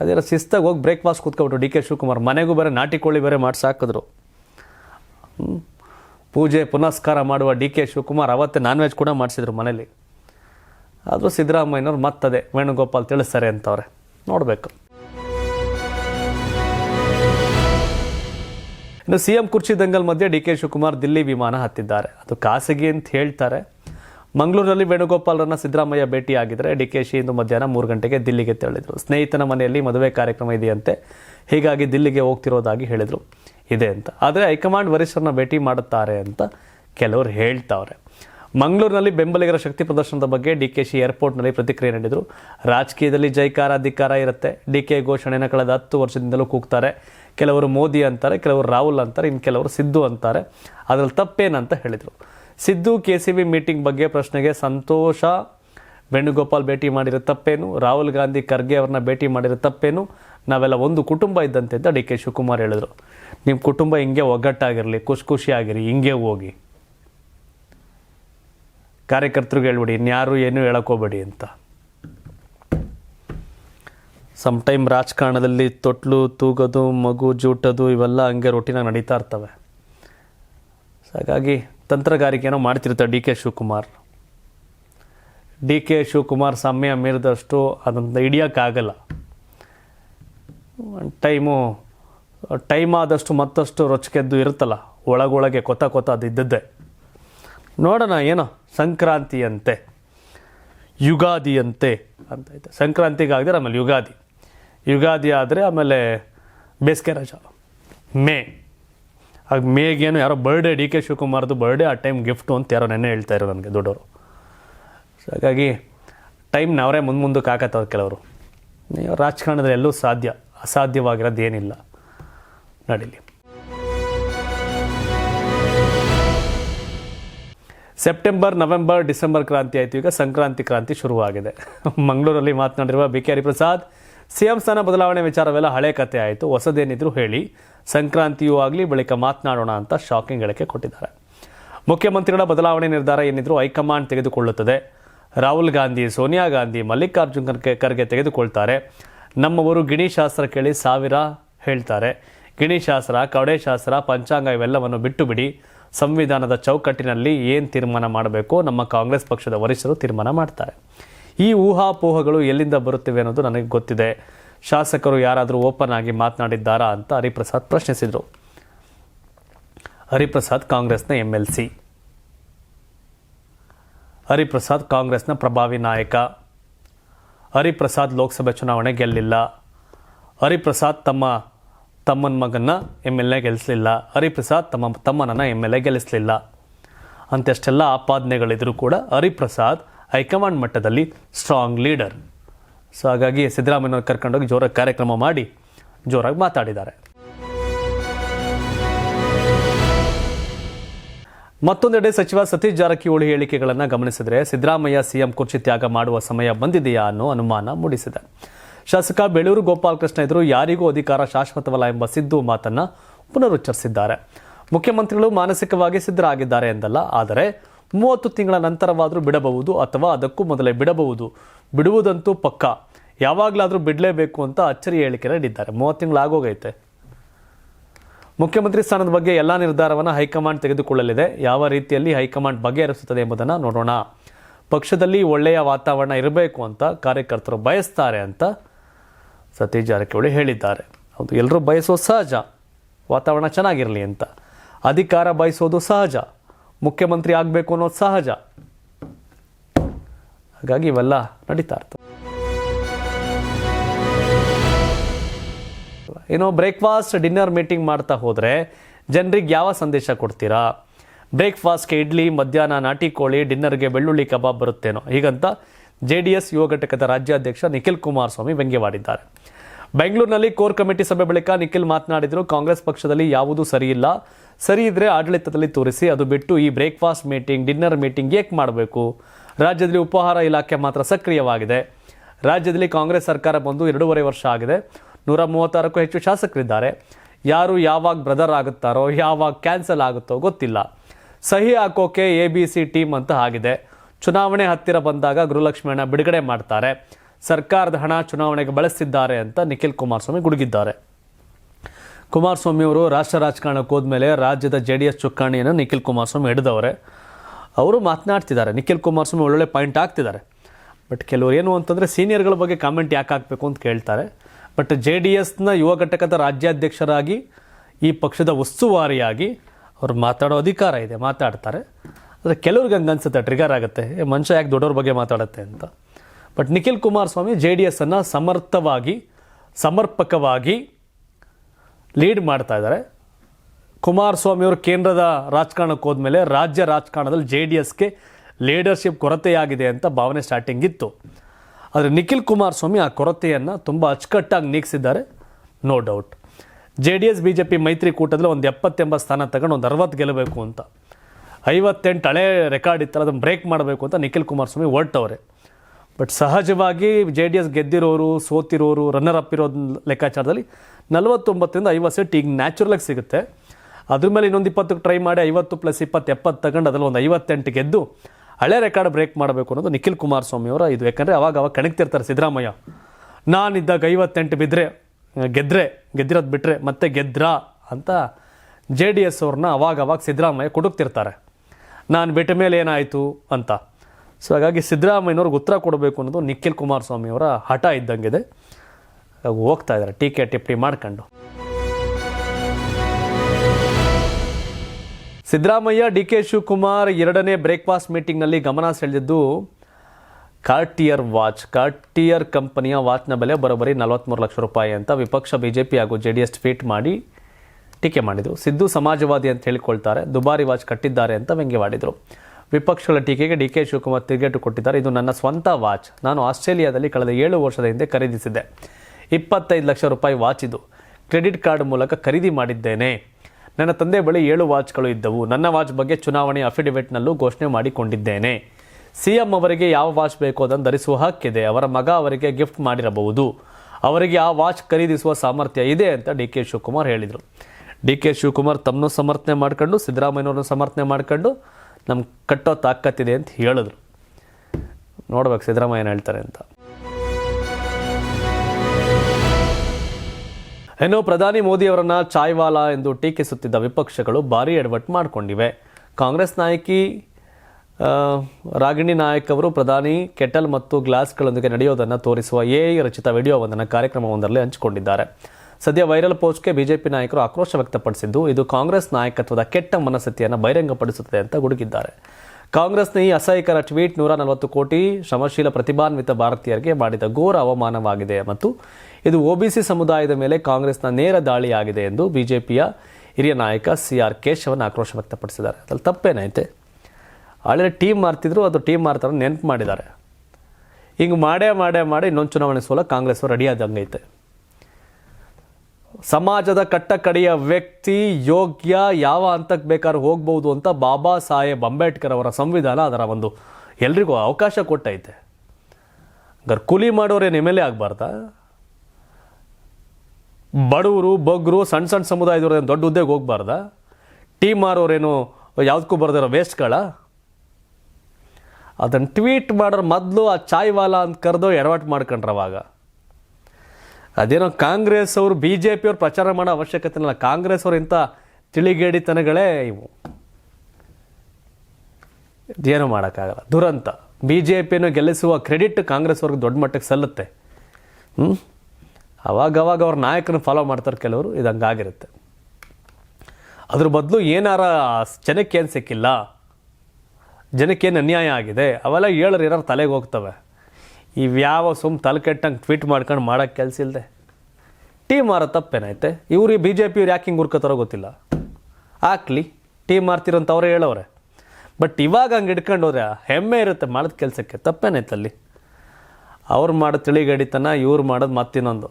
ಅದೇನೋ ಶಿಸ್ತಾಗಿ ಹೋಗಿ ಬ್ರೇಕ್ಫಾಸ್ಟ್ ಕೂತ್ಕೊಬಿಟ್ರು ಡಿ ಕೆ ಶಿವಕುಮಾರ್ ಮನೆಗೂ ಬೇರೆ, ನಾಟಿ ಕೋಳಿ ಬೇರೆ ಮಾಡಿ ಸಾಕಿದ್ರು ಪೂಜೆ, ಪುನಸ್ಕಾರ ಮಾಡುವ ಡಿ ಕೆ ಶಿವಕುಮಾರ್ ಅವತ್ತೇ ನಾನ್ ವೆಜ್ ಕೂಡ ಮಾಡಿಸಿದ್ರು ಮನೇಲಿ. ಆದರೂ ಸಿದ್ದರಾಮಯ್ಯನವ್ರು ಮತ್ತದೇ ವೇಣುಗೋಪಾಲ್ ತಿಳಿಸ್ತಾರೆ ಅಂತವ್ರೆ. ನೋಡಬೇಕು. ಇನ್ನು ಸಿ ಎಂ ಕುರ್ಚಿ ದಂಗಲ್ ಮಧ್ಯೆ ಡಿ ಕೆ ಶಿವಕುಮಾರ್ ದಿಲ್ಲಿ ವಿಮಾನ ಹತ್ತಿದ್ದಾರೆ. ಅದು ಖಾಸಗಿ ಅಂತ ಹೇಳ್ತಾರೆ. ಮಂಗಳೂರಿನಲ್ಲಿ ವೇಣುಗೋಪಾಲ್ರನ್ನ ಸಿದ್ದರಾಮಯ್ಯ ಭೇಟಿಯಾಗಿದ್ದರೆ. ಡಿ ಕೆ ಶಿ ಇಂದು ಮಧ್ಯಾಹ್ನ ಮೂರು ಗಂಟೆಗೆ ದಿಲ್ಲಿಗೆ ತೆರಳಿದರು. ಸ್ನೇಹಿತನ ಮನೆಯಲ್ಲಿ ಮದುವೆ ಕಾರ್ಯಕ್ರಮ ಇದೆಯಂತೆ. ಹೀಗಾಗಿ ದಿಲ್ಲಿಗೆ ಹೋಗ್ತಿರೋದಾಗಿ ಹೇಳಿದರು. ಇದೆ ಅಂತ. ಆದರೆ ಹೈಕಮಾಂಡ್ ವರಿಷ್ಠರನ್ನ ಭೇಟಿ ಮಾಡುತ್ತಾರೆ ಅಂತ ಕೆಲವರು ಹೇಳ್ತಾವ್ರೆ. ಮಂಗಳೂರಿನಲ್ಲಿ ಬೆಂಬಲಿಗರ ಶಕ್ತಿ ಪ್ರದರ್ಶನದ ಬಗ್ಗೆ ಡಿ ಕೆ ಶಿ ಏರ್ಪೋರ್ಟ್ನಲ್ಲಿ ಪ್ರತಿಕ್ರಿಯೆ ನೀಡಿದರು. ರಾಜಕೀಯದಲ್ಲಿ ಜೈಕಾರ ಅಧಿಕಾರ ಇರುತ್ತೆ. ಡಿ ಕೆ ಘೋಷಣೆನ ಕಳೆದ ಹತ್ತು ವರ್ಷದಿಂದಲೂ ಕೂಗ್ತಾರೆ. ಕೆಲವರು ಮೋದಿ ಅಂತಾರೆ, ಕೆಲವರು ರಾಹುಲ್ ಅಂತಾರೆ ಇನ್ನು ಕೆಲವರು ಸಿದ್ದು ಅಂತಾರೆ. ಅದರಲ್ಲಿ ತಪ್ಪೇನಂತ ಹೇಳಿದರು. Siddu K C B meeting ಬಗ್ಗೆ ಪ್ರಶ್ನೆಗೆ ಸಂತೋಷ. ವೇಣುಗೋಪಾಲ್ ಭೇಟಿ ಮಾಡಿರೋ ತಪ್ಪೇನು? ರಾಹುಲ್ ಗಾಂಧಿ ಖರ್ಗೆ ಅವ್ರನ್ನ ಭೇಟಿ ಮಾಡಿರೋ ತಪ್ಪೇನು? ನಾವೆಲ್ಲ ಒಂದು ಕುಟುಂಬ ಇದ್ದಂತೆ ಅಂತ ಡಿ ಕೆ ಶಿವಕುಮಾರ್ ಹೇಳಿದರು. ನಿಮ್ಮ ಕುಟುಂಬ ಹಿಂಗೆ ಒಗ್ಗಟ್ಟಾಗಿರಲಿ ಖುಷಿ ಖುಷಿಯಾಗಿರಿ ಹಿಂಗೆ ಹೋಗಿ. ಕಾರ್ಯಕರ್ತರಿಗೆ ಹೇಳ್ಬಿಡಿ ಇನ್ಯಾರು ಏನು ಹೇಳಕೋಬೇಡಿ ಅಂತ. ಸಮ್ ಟೈಮ್ ರಾಜಕಾರಣದಲ್ಲಿ ತೊಟ್ಲು, ತೂಗೋದು, ಮಗು, ಜೂಟೋದು, ಇವೆಲ್ಲ ಹಂಗೆ ರೊಟ್ಟಿನಾಗ ನಡೀತಾ ಇರ್ತವೆ. ಹಾಗಾಗಿ ತಂತ್ರಗಾರಿಕೆನೋ ಮಾಡ್ತಿರ್ತಾರೆ D K Shivakumar. D K Shivakumar ಸಮಯ ಮೀರಿದಷ್ಟು ಅದನ್ನು ಹಿಡಿಯೋಕ್ಕಾಗಲ್ಲ ಟೈಮು, ಟೈಮ್ ಆದಷ್ಟು ಮತ್ತಷ್ಟು ರೊಚ್ಕೆದ್ದು ಇರುತ್ತಲ್ಲ, ಒಳಗೊಳಗೆ ಕೊತ ಕೊತ ಅದು ಇದ್ದದ್ದೇ. ನೋಡೋಣ ಏನೋ, ಸಂಕ್ರಾಂತಿಯಂತೆ, ಯುಗಾದಿಯಂತೆ ಅಂತ ಐತೆ ಸಂಕ್ರಾಂತಿಗೆ ಆಗಿದ್ರೆ ಆಮೇಲೆ ಯುಗಾದಿ. ಯುಗಾದಿ ಆದರೆ ಆಮೇಲೆ ಬೇಸಿಗೆ ರಜಾ. ಮೇ. ಆಗ ಮೇಗೇನು ಯಾರೋ ಬರ್ಡೇ ಡಿ ಕೆ ಶಿವಕುಮಾರ್ದು ಬರ್ಡೇ ಆ ಟೈಮ್ ಗಿಫ್ಟು ಅಂತ ಯಾರೋ ನೆನ್ನೆ ಹೇಳ್ತಾ ಇರೋ ನನಗೆ ದೊಡ್ಡವರು ಸೊ ಹಾಗಾಗಿ ಟೈಮ್ ನಾವರೇ ಮುಂದೆ ಮುಂದಕ್ಕೆ ಹಾಕತ್ತವ್ರು ಕೆಲವರು. ರಾಜಕಾರಣದಲ್ಲಿ ಎಲ್ಲೂ ಸಾಧ್ಯ, ಅಸಾಧ್ಯವಾಗಿರೋದೇನಿಲ್ಲ ನಡೀಲಿ. ಸೆಪ್ಟೆಂಬರ್ ನವೆಂಬರ್ ಡಿಸೆಂಬರ್ ಕ್ರಾಂತಿ ಆಯಿತು, ಈಗ ಸಂಕ್ರಾಂತಿ ಕ್ರಾಂತಿ ಶುರುವಾಗಿದೆ. *laughs* ಮಂಗಳೂರಲ್ಲಿ ಮಾತನಾಡಿರುವ ಬಿ ಕೆ ಹರಿಪ್ರಸಾದ್ ಸಿಎಂ ಸ್ಥಾನ ಬದಲಾವಣೆ ವಿಚಾರವೆಲ್ಲ ಹಳೆ ಕತೆ ಆಯಿತು. ಹೊಸದೇನಿದ್ರು ಹೇಳಿ. ಸಂಕ್ರಾಂತಿಯೂ ಆಗಲಿ, ಬಳಿಕ ಮಾತನಾಡೋಣ ಅಂತ ಶಾಕಿಂಗ್ ಹೇಳಿಕೆ ಕೊಟ್ಟಿದ್ದಾರೆ. ಮುಖ್ಯಮಂತ್ರಿಗಳ ಬದಲಾವಣೆ ನಿರ್ಧಾರ ಏನಿದ್ರು ಹೈಕಮಾಂಡ್ ತೆಗೆದುಕೊಳ್ಳುತ್ತದೆ. ರಾಹುಲ್ ಗಾಂಧಿ, ಸೋನಿಯಾ ಗಾಂಧಿ ಮಲ್ಲಿಕಾರ್ಜುನ್ ಖರ್ಗೆ ತೆಗೆದುಕೊಳ್ತಾರೆ. ನಮ್ಮವರು ಗಿಣಿ ಶಾಸ್ತ್ರ ಕೇಳಿ ಸಾವಿರ ಹೇಳ್ತಾರೆ. ಗಿಣಿ ಶಾಸ್ತ್ರ, ಕವಡೆ ಶಾಸ್ತ್ರ, ಪಂಚಾಂಗ ಇವೆಲ್ಲವನ್ನು ಬಿಟ್ಟು ಬಿಡಿ ಸಂವಿಧಾನದ ಚೌಕಟ್ಟಿನಲ್ಲಿ ಏನು ತೀರ್ಮಾನ ಮಾಡಬೇಕು? ನಮ್ಮ ಕಾಂಗ್ರೆಸ್ ಪಕ್ಷದ ವರಿಷ್ಠರು ತೀರ್ಮಾನ ಮಾಡ್ತಾರೆ. ಈ ಊಹಾಪೋಹಗಳು ಎಲ್ಲಿಂದ ಬರುತ್ತಿವೆ ಅನ್ನೋದು ನನಗೆ ಗೊತ್ತಿದೆ. ಶಾಸಕರು ಯಾರಾದರೂ ಓಪನ್ ಆಗಿ ಮಾತನಾಡಿದ್ದಾರಾ ಅಂತ ಹರಿಪ್ರಸಾದ್ ಪ್ರಶ್ನಿಸಿದರು. ಹರಿಪ್ರಸಾದ್ ಕಾಂಗ್ರೆಸ್ನ ಎಂ ಎಲ್ ಸಿ ಹರಿಪ್ರಸಾದ್ ಕಾಂಗ್ರೆಸ್ನ ಪ್ರಭಾವಿ ನಾಯಕ. ಹರಿಪ್ರಸಾದ್ ಲೋಕಸಭೆ ಚುನಾವಣೆ ಗೆಲ್ಲಿಲ್ಲ. ಹರಿಪ್ರಸಾದ್ ತಮ್ಮ ತಮ್ಮನ ಮಗನ್ನ ಎಂ ಎಲ್ ಎ ಗೆಲ್ಲಿಸಲಿಲ್ಲ ಹರಿಪ್ರಸಾದ್ ತಮ್ಮ ತಮ್ಮನನ್ನ ಎಂ ಎಲ್ ಎ ಗೆಲ್ಲಿಸಲಿಲ್ಲ ಅಂತೆಷ್ಟೆಲ್ಲ ಆಪಾದನೆಗಳಿದ್ರು ಕೂಡ ಹರಿಪ್ರಸಾದ್ ಹೈಕಮಾಂಡ್ ಮಟ್ಟದಲ್ಲಿ ಸ್ಟ್ರಾಂಗ್ ಲೀಡರ್ ಸೊ ಹಾಗಾಗಿ ಸಿದ್ದರಾಮಯ್ಯವ್ರು ಕರ್ಕೊಂಡೋಗಿ ಜೋರಾಗಿ ಕಾರ್ಯಕ್ರಮ ಮಾಡಿ ಜೋರಾಗಿ ಮಾತಾಡಿದ್ದಾರೆ. ಮತ್ತೊಂದೆಡೆ ಸಚಿವ ಸತೀಶ್ ಜಾರಕಿಹೊಳಿ ಹೇಳಿಕೆಗಳನ್ನು ಗಮನಿಸಿದರೆ ಸಿದ್ದರಾಮಯ್ಯ ಸಿಎಂ ಕುರ್ಚಿ ತ್ಯಾಗ ಮಾಡುವ ಸಮಯ ಬಂದಿದೆಯಾ ಅನ್ನೋ ಅನುಮಾನ ಮೂಡಿಸಿದೆ. ಶಾಸಕ ಬೆಳೂರು ಗೋಪಾಲಕೃಷ್ಣ ಎದುರು ಯಾರಿಗೂ ಅಧಿಕಾರ ಶಾಶ್ವತವಲ್ಲ ಎಂಬ ಸಿದ್ದು ಮಾತನ್ನ ಪುನರುಚ್ಚರಿಸಿದ್ದಾರೆ. ಮುಖ್ಯಮಂತ್ರಿಗಳು ಮಾನಸಿಕವಾಗಿ ಸಿದ್ಧರಾಗಿದ್ದಾರೆ ಎಂದಲ್ಲ, ಆದರೆ ಮೂವತ್ತು ತಿಂಗಳ ನಂತರವಾದರೂ ಬಿಡಬಹುದು ಅಥವಾ ಅದಕ್ಕೂ ಮೊದಲೇ ಬಿಡಬಹುದು. ಬಿಡುವುದಂತೂ ಪಕ್ಕ. ಯಾವಾಗಲಾದರೂ ಬಿಡಲೇಬೇಕು ಅಂತ ಅಚ್ಚರಿ ಹೇಳಿಕೆ ನೀಡಿದ್ದಾರೆ. ಮೂವತ್ತು ತಿಂಗಳು ಆಗೋಗೈತೆ. ಮುಖ್ಯಮಂತ್ರಿ ಸ್ಥಾನದ ಬಗ್ಗೆ ಎಲ್ಲ ನಿರ್ಧಾರವನ್ನು ಹೈಕಮಾಂಡ್ ತೆಗೆದುಕೊಳ್ಳಲಿದೆ. ಯಾವ ರೀತಿಯಲ್ಲಿ ಹೈಕಮಾಂಡ್ ಬಗೆಹರಿಸುತ್ತದೆ ಎಂಬುದನ್ನು ನೋಡೋಣ. ಪಕ್ಷದಲ್ಲಿ ಒಳ್ಳೆಯ ವಾತಾವರಣ ಇರಬೇಕು ಅಂತ ಕಾರ್ಯಕರ್ತರು ಬಯಸ್ತಾರೆ ಅಂತ ಸತೀಶ್ ಜಾರಕಿಹೊಳಿ ಹೇಳಿದ್ದಾರೆ. ಹೌದು ಎಲ್ಲರೂ ಬಯಸೋದು ಸಹಜ. ವಾತಾವರಣ ಚೆನ್ನಾಗಿರಲಿ ಅಂತ. ಅಧಿಕಾರ ಬಯಸೋದು ಸಹಜ. ಮುಖ್ಯಮಂತ್ರಿ ಆಗಬೇಕು ಅನ್ನೋದು ಸಹಜ. ಹಾಗಾಗಿ ಇವೆಲ್ಲ ನಡೀತಾ ಇರ್ತವೆ ಏನೋ ಬ್ರೇಕ್ಫಾಸ್ಟ್, ಡಿನ್ನರ್ ಮೀಟಿಂಗ್ ಮಾಡ್ತಾ ಹೋದರೆ ಜನರಿಗೆ ಯಾವ ಸಂದೇಶ ಕೊಡ್ತೀರಾ? ಬ್ರೇಕ್ಫಾಸ್ಟ್ಗೆ ಇಡ್ಲಿ, ಮಧ್ಯಾಹ್ನ ನಾಟಿ ಕೋಳಿ, ಡಿನ್ನರ್ಗೆ ಬೆಳ್ಳುಳ್ಳಿ ಕಬಾಬ್ ಬರುತ್ತೇನೋ? ಹೀಗಂತ ಜೆ ಡಿ ಎಸ್ ಯುವ ಘಟಕದ ರಾಜ್ಯಾಧ್ಯಕ್ಷ ನಿಖಿಲ್ ಕುಮಾರಸ್ವಾಮಿ ವ್ಯಂಗ್ಯವಾಡಿದ್ದಾರೆ. ಬೆಂಗಳೂರಿನಲ್ಲಿ ಕೋರ್ ಕಮಿಟಿ ಸಭೆ ಬಳಿಕ ನಿಖಿಲ್ ಮಾತನಾಡಿದರು, ಕಾಂಗ್ರೆಸ್ ಪಕ್ಷದಲ್ಲಿ ಯಾವುದೂ ಸರಿಯಿಲ್ಲ. ಸರಿ ಇದ್ರೆ ಆಡಳಿತದಲ್ಲಿ ತೋರಿಸಿ, ಅದು ಬಿಟ್ಟು ಈ ಬ್ರೇಕ್ಫಾಸ್ಟ್ ಮೀಟಿಂಗ್ ಡಿನ್ನರ್ ಮೀಟಿಂಗ್ ಏಕೆ ಮಾಡಬೇಕು? ರಾಜ್ಯದಲ್ಲಿ ಉಪಹಾರ ಇಲಾಖೆ ಮಾತ್ರ ಸಕ್ರಿಯವಾಗಿದೆ. ರಾಜ್ಯದಲ್ಲಿ ಕಾಂಗ್ರೆಸ್ ಸರ್ಕಾರ ಬಂದು ಎರಡೂವರೆ ವರ್ಷ ಆಗಿದೆ. ನೂರ ಮೂವತ್ತಾರಕ್ಕೂ ಹೆಚ್ಚು ಶಾಸಕರಿದ್ದಾರೆ. ಯಾರು ಯಾವಾಗ ಬ್ರದರ್ ಆಗುತ್ತಾರೋ, ಯಾವಾಗ ಕ್ಯಾನ್ಸಲ್ ಆಗುತ್ತೋ ಗೊತ್ತಿಲ್ಲ. ಸಹಿ ಹಾಕೋಕೆ ಎ ಬಿ ಸಿ ಟೀಮ್ ಅಂತ ಆಗಿದೆ. ಚುನಾವಣೆ ಹತ್ತಿರ ಬಂದಾಗ ಗೃಹಲಕ್ಷ್ಮಿಯನ್ನ ಬಿಡುಗಡೆ ಮಾಡ್ತಾರೆ. ಸರ್ಕಾರದ ಹಣ ಚುನಾವಣೆಗೆ ಬಳಸ್ತಿದ್ದಾರೆ ಅಂತ ನಿಖಿಲ್ ಕುಮಾರಸ್ವಾಮಿ ಗುಡುಗಿದ್ದಾರೆ. ಕುಮಾರಸ್ವಾಮಿ ಅವರು ರಾಷ್ಟ್ರ ರಾಜಕಾರಣಕ್ಕೆ ಹೋದ್ಮೇಲೆ ರಾಜ್ಯದ ಜೆ ಡಿ ಎಸ್ ಚುಕ್ಕಾಣಿಯನ್ನು ನಿಖಿಲ್ ಕುಮಾರಸ್ವಾಮಿ ಹಿಡಿದವರೆ ಅವರು ಮಾತನಾಡ್ತಿದ್ದಾರೆ. ನಿಖಿಲ್ ಕುಮಾರಸ್ವಾಮಿ ಒಳ್ಳೊಳ್ಳೆ ಪಾಯಿಂಟ್ ಹಾಕ್ತಿದ್ದಾರೆ. ಬಟ್ ಕೆಲವರು ಏನು ಅಂತಂದರೆ ಸೀನಿಯರ್ಗಳ ಬಗ್ಗೆ ಕಾಮೆಂಟ್ ಯಾಕೆ ಹಾಕಬೇಕು ಅಂತ ಕೇಳ್ತಾರೆ. ಬಟ್ ಜೆ ಡಿ ಎಸ್ನ ಯುವ ಘಟಕದ ರಾಜ್ಯಾಧ್ಯಕ್ಷರಾಗಿ, ಈ ಪಕ್ಷದ ಉಸ್ತುವಾರಿಯಾಗಿ ಅವ್ರು ಮಾತಾಡೋ ಅಧಿಕಾರ ಇದೆ, ಮಾತಾಡ್ತಾರೆ. ಆದರೆ ಕೆಲವ್ರಿಗೆ ಹಂಗೆ ಅನ್ಸುತ್ತೆ ಟ್ರಿಗರ್ ಆಗುತ್ತೆ. ಏ, ಮನುಷ್ಯ ಯಾಕೆ ದೊಡ್ಡವ್ರ ಬಗ್ಗೆ ಮಾತಾಡುತ್ತೆ ಅಂತ. But Nikhil Kumaraswamy J D ಎಸ್ಸನ್ನು ಸಮರ್ಥವಾಗಿ, ಸಮರ್ಪಕವಾಗಿ ಲೀಡ್ ಮಾಡ್ತಾ ಇದ್ದಾರೆ. ಕುಮಾರಸ್ವಾಮಿ ಅವರು ಕೇಂದ್ರದ ರಾಜಕಾರಣಕ್ಕೆ ಹೋದ್ಮೇಲೆ ರಾಜ್ಯ ರಾಜಕಾರಣದಲ್ಲಿ ಜೆ ಡಿ ಎಸ್ಗೆ ಲೀಡರ್ಶಿಪ್ ಕೊರತೆಯಾಗಿದೆ ಅಂತ ಭಾವನೆ ಸ್ಟಾರ್ಟಿಂಗ್ ಇತ್ತು. ಆದರೆ ನಿಖಿಲ್ ಕುಮಾರಸ್ವಾಮಿ ಆ ಕೊರತೆಯನ್ನು ತುಂಬ ಅಚ್ಚುಕಟ್ಟಾಗಿ ನೀಗಿಸಿದ್ದಾರೆ. No doubt J D S, B J P ಮೈತ್ರಿಕೂಟದಲ್ಲಿ ಒಂದು ಎಪ್ಪತ್ತೆಂಬತ್ತು ಸ್ಥಾನ ತಗೊಂಡು ಒಂದು ಅರವತ್ತು ಗೆಲ್ಲಬೇಕು ಅಂತ. ಐವತ್ತೆಂಟು ಹಳೆ ರೆಕಾರ್ಡ್ ಇತ್ತಲ್ಲ, ಅದನ್ನು ಬ್ರೇಕ್ ಮಾಡಬೇಕು ಅಂತ ನಿಖಿಲ್ ಕುಮಾರಸ್ವಾಮಿ ಹೊರಟವ್ರೆ. ಬಟ್ ಸಹಜವಾಗಿ ಜೆ ಡಿ ಎಸ್ ಗೆದ್ದಿರೋರು, ಸೋತಿರೋರು ರನ್ನರ್ ಅಪ್ ಇರೋದು ಲೆಕ್ಕಾಚಾರದಲ್ಲಿ ನಲವತ್ತೊಂಬತ್ತರಿಂದ ಐವತ್ತು ಸೀಟ್ ಈಗ ನ್ಯಾಚುರಲಾಗಿ ಸಿಗುತ್ತೆ. ಅದ್ರ ಮೇಲೆ ಇನ್ನೊಂದು ಇಪ್ಪತ್ತಕ್ಕೆ ಟ್ರೈ ಮಾಡಿ ಐವತ್ತು ಪ್ಲಸ್ ಇಪ್ಪತ್ತು, ಎಪ್ಪತ್ತು ತಗೊಂಡು ಅದರಲ್ಲಿ ಒಂದು ಐವತ್ತೆಂಟು ಗೆದ್ದು ಹಳೆ ರೆಕಾರ್ಡ್ ಬ್ರೇಕ್ ಮಾಡಬೇಕು ಅನ್ನೋದು ನಿಖಿಲ್ ಕುಮಾರಸ್ವಾಮಿ ಅವರ ಇದು. ಯಾಕಂದರೆ ಅವಾಗ ಅವಾಗ ಕಣಕ್ತಿರ್ತಾರೆ ಸಿದ್ದರಾಮಯ್ಯ. ನಾನಿದ್ದಾಗ ಐವತ್ತೆಂಟು ಬಿದ್ದರೆ ಗೆದ್ದರೆ ಗೆದ್ದಿರೋದು ಬಿಟ್ಟರೆ ಮತ್ತೆ ಗೆದ್ರಾ ಅಂತ ಜೆ ಡಿ ಎಸ್ ಅವ್ರನ್ನ ಅವಾಗ ಅವಾಗ ಸಿದ್ದರಾಮಯ್ಯ ಕುಟುಕ್ತಿರ್ತಾರೆ ನಾನು ಬಿಟ್ಟ ಮೇಲೆ ಏನಾಯಿತು ಅಂತ. ಸೊ ಹಾಗಾಗಿ ಸಿದ್ದರಾಮಯ್ಯನವ್ರಿಗೆ ಉತ್ತರ ಕೊಡಬೇಕು ಅನ್ನೋದು ನಿಖಿಲ್ ಕುಮಾರಸ್ವಾಮಿ ಅವರ ಹಠ ಇದ್ದಂಗಿದೆ. ಹೋಗ್ತಾ ಇದ್ದಾರೆ. ಟೀಕೆ, ಟಿಪ್ಪಣಿ ಮಾಡ್ಕೊಂಡು. ಸಿದ್ದರಾಮಯ್ಯ, ಡಿ ಕೆ ಶಿವಕುಮಾರ್ ಎರಡನೇ ಬ್ರೇಕ್ಫಾಸ್ಟ್ ಮೀಟಿಂಗ್ನಲ್ಲಿ ಗಮನ ಸೆಳೆದಿದ್ದು ಕಾರ್ಟಿಯರ್ ವಾಚ್ ಕಾರ್ಟಿಯರ್ ಕಂಪನಿಯ ವಾಚ್ನ ಬೆಲೆ ಬರೋಬ್ಬರಿ ನಲವತ್ತ್ಮೂರು ಲಕ್ಷ ರೂಪಾಯಿ ಅಂತ ವಿಪಕ್ಷ ಬಿ ಜೆ ಪಿ ಹಾಗೂ ಜೆ ಡಿ ಎಸ್ ಟ್ವೀಟ್ ಮಾಡಿ ಟೀಕೆ ಮಾಡಿದರು. ಸಿದ್ದು ಸಮಾಜವಾದಿ ಅಂತ ಹೇಳಿಕೊಳ್ತಾರೆ. ದುಬಾರಿ ವಾಚ್ ಕಟ್ಟಿದ್ದಾರೆ ಅಂತ ವ್ಯಂಗ್ಯವಾಡಿದರು. ವಿಪಕ್ಷಗಳ ಟೀಕೆಗೆ ಡಿ ಕೆ ಶಿವಕುಮಾರ್ ತಿರುಗೇಟು ಕೊಟ್ಟಿದ್ದಾರೆ. ಇದು ನನ್ನ ಸ್ವಂತ ವಾಚ್. ನಾನು ಆಸ್ಟ್ರೇಲಿಯಾದಲ್ಲಿ ಕಳೆದ ಏಳು ವರ್ಷದ ಹಿಂದೆ ಖರೀದಿಸಿದ್ದೆ. ಇಪ್ಪತ್ತೈದು ಲಕ್ಷ ರೂಪಾಯಿ ವಾಚ್ ಇದು. ಕ್ರೆಡಿಟ್ ಕಾರ್ಡ್ ಮೂಲಕ ಖರೀದಿ ಮಾಡಿದ್ದೇನೆ. ನನ್ನ ತಂದೆ ಬಳಿ ಏಳು ವಾಚ್ಗಳು ಇದ್ದವು. ನನ್ನ ವಾಚ್ ಬಗ್ಗೆ ಚುನಾವಣೆ ಅಫಿಡವಿಟ್ನಲ್ಲೂ ಘೋಷಣೆ ಮಾಡಿಕೊಂಡಿದ್ದೇನೆ. ಸಿ ಎಂ ಅವರಿಗೆ ಯಾವ ವಾಚ್ ಬೇಕೋ ಅದನ್ನು ಧರಿಸುವ ಹಕ್ಕಿದೆ. ಅವರ ಮಗ ಅವರಿಗೆ ಗಿಫ್ಟ್ ಮಾಡಿರಬಹುದು. ಅವರಿಗೆ ಆ ವಾಚ್ ಖರೀದಿಸುವ ಸಾಮರ್ಥ್ಯ ಇದೆ ಅಂತ ಡಿ ಕೆ ಶಿವಕುಮಾರ್ ಹೇಳಿದರು. ಡಿ ಕೆ ಶಿವಕುಮಾರ್ ತಮ್ಮನ್ನು ಸಮರ್ಥನೆ ಮಾಡ್ಕೊಂಡು, ಸಿದ್ದರಾಮಯ್ಯನವ್ರನ್ನ ಸಮರ್ಥನೆ ಮಾಡ್ಕೊಂಡು ನಮ್ಗೆ ಕಟ್ಟೋ ತಾಕತ್ತಿದೆ ಅಂತ ಹೇಳಿದ್ರು. ನೋಡ್ಬೇಕು ಸಿದ್ದರಾಮಯ್ಯ ಏನು ಹೇಳ್ತಾರೆ ಅಂತ. ಇನ್ನು ಪ್ರಧಾನಿ ಮೋದಿ ಅವರನ್ನ ಚಾಯ್ವಾಲಾ ಎಂದು ಟೀಕಿಸುತ್ತಿದ್ದ ವಿಪಕ್ಷಗಳು ಭಾರೀ ಎಡವಟ್ಟು ಮಾಡಿಕೊಂಡಿವೆ. ಕಾಂಗ್ರೆಸ್ ನಾಯಕಿ ರಾಗಿಣಿ ನಾಯಕ್ ಅವರು ಪ್ರಧಾನಿ ಕೆಟಲ್ ಮತ್ತು ಗ್ಲಾಸ್ಗಳೊಂದಿಗೆ ನಡೆಯೋದನ್ನು ತೋರಿಸುವ ಎಐ ರಚಿತ ವಿಡಿಯೋವೊಂದನ್ನು ಕಾರ್ಯಕ್ರಮವೊಂದರಲ್ಲಿ ಹಂಚಿಕೊಂಡಿದ್ದಾರೆ. ಸದ್ಯ ವೈರಲ್ ಪೋಸ್ಟ್ಗೆ ಬಿಜೆಪಿ ನಾಯಕರು ಆಕ್ರೋಶ ವ್ಯಕ್ತಪಡಿಸಿದ್ದು, ಇದು ಕಾಂಗ್ರೆಸ್ ನಾಯಕತ್ವದ ಕೆಟ್ಟ ಮನಸ್ಥಿತಿಯನ್ನು ಬಹಿರಂಗಪಡಿಸುತ್ತದೆ ಅಂತ ಗುಡುಗಿದ್ದಾರೆ. ಕಾಂಗ್ರೆಸ್ನ ಈ ಅಸಹ್ಯಕರ ಟ್ವೀಟ್ ನೂರ ನಲವತ್ತು ಕೋಟಿ ಶ್ರಮಶೀಲ ಪ್ರತಿಭಾನ್ವಿತ ಭಾರತೀಯರಿಗೆ ಮಾಡಿದ ಘೋರ ಅವಮಾನವಾಗಿದೆ ಮತ್ತು ಇದು ಒಬಿಸಿ ಸಮುದಾಯದ ಮೇಲೆ ಕಾಂಗ್ರೆಸ್ನ ನೇರ ದಾಳಿಯಾಗಿದೆ ಎಂದು ಬಿಜೆಪಿಯ ಹಿರಿಯ ನಾಯಕ ಸಿ ಆರ್ ಕೇಶವನ್ ಆಕ್ರೋಶ ವ್ಯಕ್ತಪಡಿಸಿದ್ದಾರೆ. ಅದ್ರಲ್ಲಿ ತಪ್ಪೇನೈತೆ ಹಳೆ ಟೀಮ್ ಮಾರ್ತಿದ್ರು, ಅದು ಟೀಮ್ ಮಾರ್ತಾರ ನೆನಪು ಮಾಡಿದ್ದಾರೆ. ಹಿಂಗೆ ಮಾಡೇ ಮಾಡೇ ಮಾಡಿ ಇನ್ನೊಂದು ಚುನಾವಣೆ ಸೋಲ ಕಾಂಗ್ರೆಸ್ ರೆಡಿ ಆದಂಗೈತೆ. ಸಮಾಜದ ಕಟ್ಟಕಡೆಯ ವ್ಯಕ್ತಿ ಯೋಗ್ಯ ಯಾವ ಹಂತಕ್ಕೆ ಬೇಕಾದ್ರೂ ಹೋಗ್ಬೋದು ಅಂತ ಬಾಬಾ ಸಾಹೇಬ್ ಅಂಬೇಡ್ಕರ್ ಅವರ ಸಂವಿಧಾನ ಅದರ ಒಂದು ಎಲ್ರಿಗೂ ಅವಕಾಶ ಕೊಟ್ಟೈತೆ. ಹಂಗಾರೆ ಕೂಲಿ ಮಾಡೋರೇನು ಎಂ ಎಲ್ ಎ ಆಗಬಾರ್ದಾ? ಬಡವರು ಬಗ್ರು ಸಣ್ಣ ಸಣ್ಣ ಸಮುದಾಯದವ್ರು ಏನು ದೊಡ್ಡ ಹುದ್ದೆಗೆ ಹೋಗ್ಬಾರ್ದಾ? ಟೀ ಮಾರೋರೇನು ಯಾವುದಕ್ಕೂ ಬರ್ದಿರೋ ವೇಸ್ಟ್ಗಳ? ಅದನ್ನು ಟ್ವೀಟ್ ಮಾಡೋರು ಮೊದಲು ಆ ಚಾಯ್ವಾಲಾ ಅಂತ ಕರೆದು ಎಡವಾಟ್ ಮಾಡ್ಕೊಂಡ್ರು ಅವಾಗ ಅದೇನೋ ಕಾಂಗ್ರೆಸ್ ಅವರು ಬಿ ಜೆ ಪಿಯವ್ರು ಪ್ರಚಾರ ಮಾಡೋ ಅವಶ್ಯಕತೆ ಇಲ್ಲ. ಕಾಂಗ್ರೆಸ್ ಅವರು ಇಂಥ ತಿಳಿಗೇಡಿತನಗಳೇ ಇವು. ಏನೂ ಮಾಡೋಕ್ಕಾಗಲ್ಲ. ದುರಂತ. ಬಿ ಜೆ ಪಿಯನ್ನು ಗೆಲ್ಲಿಸುವ ಕ್ರೆಡಿಟ್ ಕಾಂಗ್ರೆಸ್ ಅವ್ರಿಗೆ ದೊಡ್ಡ ಮಟ್ಟಕ್ಕೆ ಸಲ್ಲುತ್ತೆ. ಹ್ಞೂ ಅವಾಗವಾಗ ಅವ್ರ ನಾಯಕನ ಫಾಲೋ ಮಾಡ್ತಾರೆ ಕೆಲವರು, ಇದು ಹಂಗಾಗಿರುತ್ತೆ. ಅದ್ರ ಬದಲು ಏನಾರ ಜನಕ್ಕೇನು ಸಿಕ್ಕಿಲ್ಲ? ಜನಕ್ಕೇನು ಅನ್ಯಾಯ ಆಗಿದೆ? ಅವೆಲ್ಲ ಹೇಳರು ಏನಾರು ತಲೆಗೆ ಹೋಗ್ತವೆ. ಇವ್ಯಾವ ಸುಮ್ ತಲೆ ಕೆಟ್ಟಂಗೆ ಟ್ವೀಟ್ ಮಾಡ್ಕೊಂಡು ಮಾಡೋಕ್ಕೆ ಕೆಲಸ ಇಲ್ಲದೆ ಟೀ ಮಾರೋ ತಪ್ಪೇನೈತೆ ಇವ್ರಿಗೆ ಬಿ ಜೆ ಪಿಯವ್ರು ಯಾಕೆ ಹಿಂಗೆ ಹುರ್ಕೋತಾರೋ ಗೊತ್ತಿಲ್ಲ. ಹಾಕ್ಲಿ ಟೀ ಮಾರ್ತಿರಂತ ಅವರೇ ಹೇಳೋರೆ ಬಟ್ ಇವಾಗ ಹಂಗೆ ಹಿಡ್ಕೊಂಡು ಹೋದ್ರೆ ಹೆಮ್ಮೆ ಇರುತ್ತೆ ಮಾಡಿದ ಕೆಲಸಕ್ಕೆ. ತಪ್ಪೇನೈತೆ ಅಲ್ಲಿ? ಅವ್ರು ಮಾಡೋ ತಿಳಿಗಡಿತನ, ಇವ್ರು ಮಾಡೋದು ಮತ್ತಿನ್ನೊಂದು.